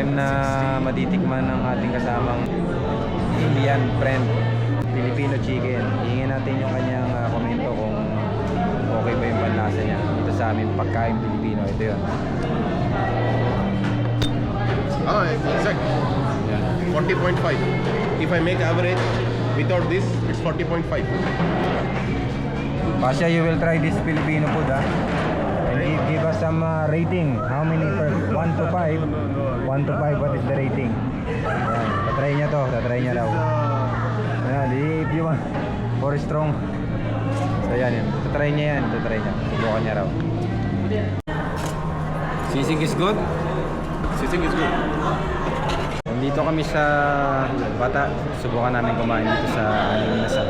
Time na matitikman ng ating kasamang Indian friend, Filipino chicken. Hingin natin yung kanyang ah, komento kung okay ba yung panlasa niya dito sa amin pagkain Pilipino. Ito yun. Ah, exact. Yan. 40.5. If I make average without this, it's 40.5. Pasha, you will try this Filipino food, ha? Give, give us some uh, rating. How many per 1 to 5? 1 to 5, what is the rating? Ayan, tatry niya to, tatry niya daw. Ayan, if you want for strong. So yan, yan. Tatry niya yan, tatry niya. Subukan niya raw. Sisig is good? Sisig is good. Nandito kami sa Bata. Subukan namin kumain dito sa Alinasal.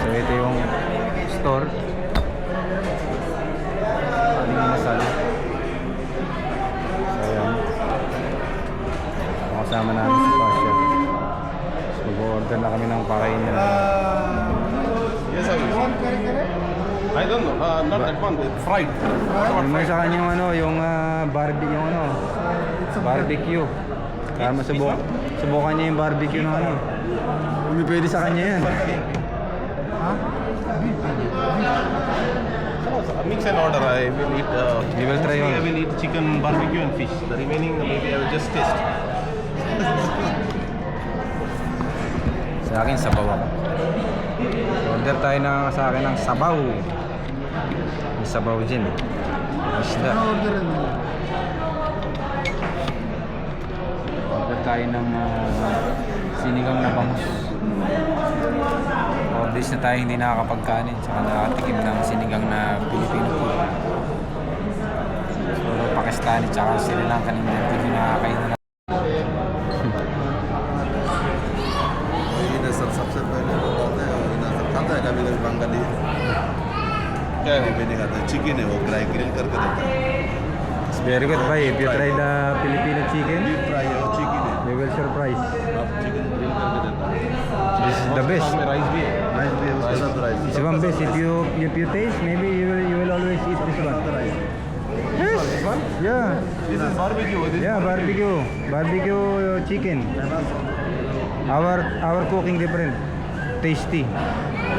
So ito yung store. Kasama namin si Pasha. So mag-order na kami ng pakainan. Yes, I. I don't know. Uh, not that one. It's fried. Yung may sa kanya yung ano, yung ah, barbecue, yung ano, barbecue. Para masubukan, subukan niya yung barbecue ng ano. Hindi pwede sa kanya yan. So, mix and order. I will eat. Uh, You will try mostly all. I will eat chicken, barbecue, and fish. The remaining maybe I will just taste. Sa akin, sabaw ako. Order tayo ng, sa akin ng sabaw. May sabaw dyan eh. Isda. Order tayo ng ah, sinigang na bangus. Days na tayo hindi nakakapagkanin. Saka nakatikim ng sinigang na Filipino food. So, Pakistani tsaka Sri Lankan yung nakakain na खाता है कभी कभी बंगाली क्या है मैंने खाता चिकन है वो ग्राई ग्रिल करके देता है वेरी गुड भाई if try the Filipino chicken you try your chicken we will surprise आप चिकन ग्रिल करके देता दिस इज़ द बेस्ट में राइस भी है राइस भी है उसके साथ rice if you if you you प्यू taste maybe you you will always eat this one chicken our our cooking different tasty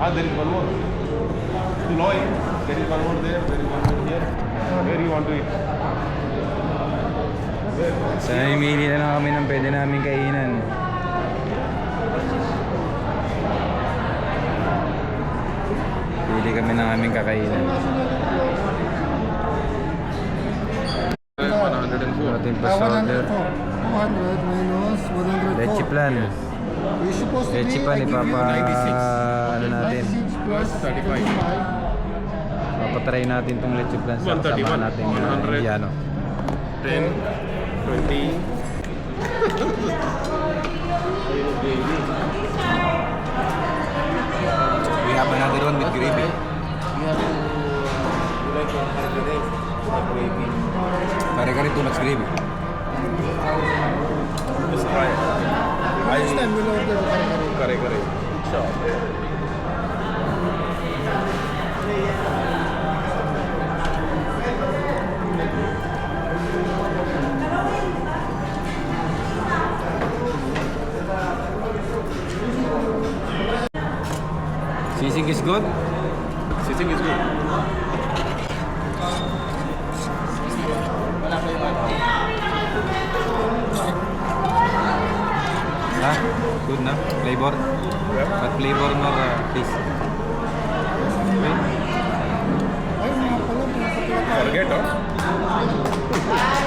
Ah, there is one more. Tuloy. There is one more there. There is one more here. Where you want to eat? So, namimili na lang kami ng pwede namin kainan. Pili kami ng aming kakainan. 104. Ating pa-order. 200 minus 104. Leche plan. We supposed to Leche be, I give you ipapa... 96. Ano natin? 96 plus 35. 35. Papatry natin tong leche plan sa 131, kasama nating uh, 100. Indiano. 10, 20. We have another one with gravy. Kare-kare too much gravy. Just try. Next Ayos na, minowder kare-kare. Good job. Sisig is good? Sisig is good. flavor nor uh, taste. Forget, huh?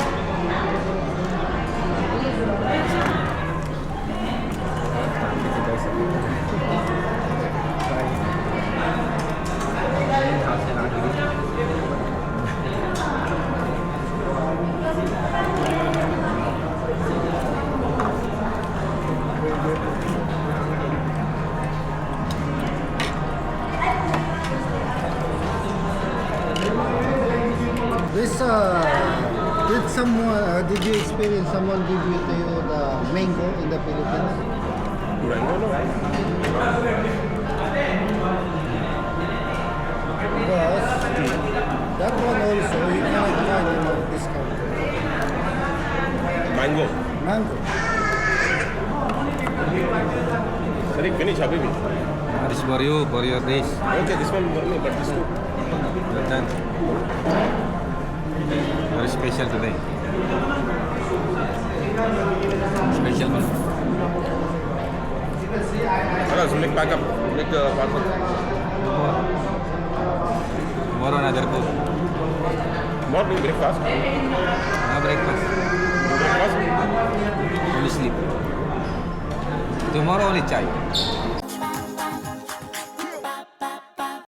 Boss, uh, did someone, uh, did you experience someone give you to you the mango in the Philippines? Mango, no? Boss, that one also, you cannot find in a discount. Mango. Mango. Sadiq, finish, Habibi. This for you, for your days. Okay, this one for me, but this two. Well done. Very special today. Special one. Alas, make back up. Make the parcel. Tomorrow. Another food. Morning breakfast. No breakfast. Breakfast. Only sleep. Tomorrow only chai.